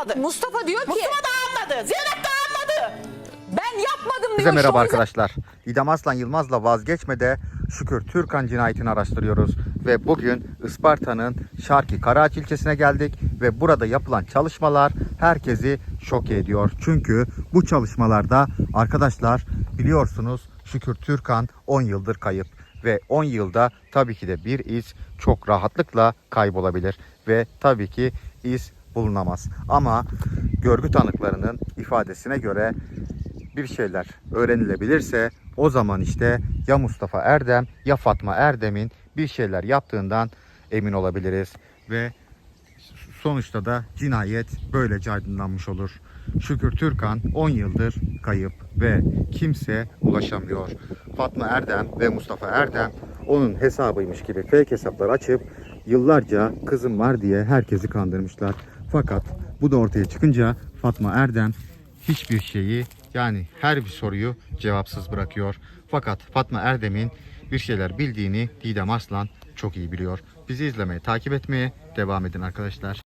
anladı. Mustafa diyor ki Mustafa da anladı. Zeynep de anladı. ben yapmadım diyor. Herkese merhaba yüzden- arkadaşlar. Didem Aslan Yılmaz'la vazgeçmede Şükür Türkan cinayetini araştırıyoruz. Ve bugün Isparta'nın Şarki Karaağaç ilçesine geldik. Ve burada yapılan çalışmalar herkesi şok ediyor. Çünkü bu çalışmalarda arkadaşlar biliyorsunuz Şükür Türkan 10 yıldır kayıp. Ve 10 yılda tabii ki de bir iz çok rahatlıkla kaybolabilir. Ve tabii ki iz bulunamaz. Ama görgü tanıklarının ifadesine göre bir şeyler öğrenilebilirse o zaman işte ya Mustafa Erdem ya Fatma Erdem'in bir şeyler yaptığından emin olabiliriz ve sonuçta da cinayet böylece aydınlanmış olur. Şükür Türkan 10 yıldır kayıp ve kimse ulaşamıyor. Fatma Erdem ve Mustafa Erdem onun hesabıymış gibi fake hesaplar açıp yıllarca kızım var diye herkesi kandırmışlar. Fakat bu da ortaya çıkınca Fatma Erdem hiçbir şeyi yani her bir soruyu cevapsız bırakıyor. Fakat Fatma Erdem'in bir şeyler bildiğini Didem Aslan çok iyi biliyor. Bizi izlemeye, takip etmeye devam edin arkadaşlar.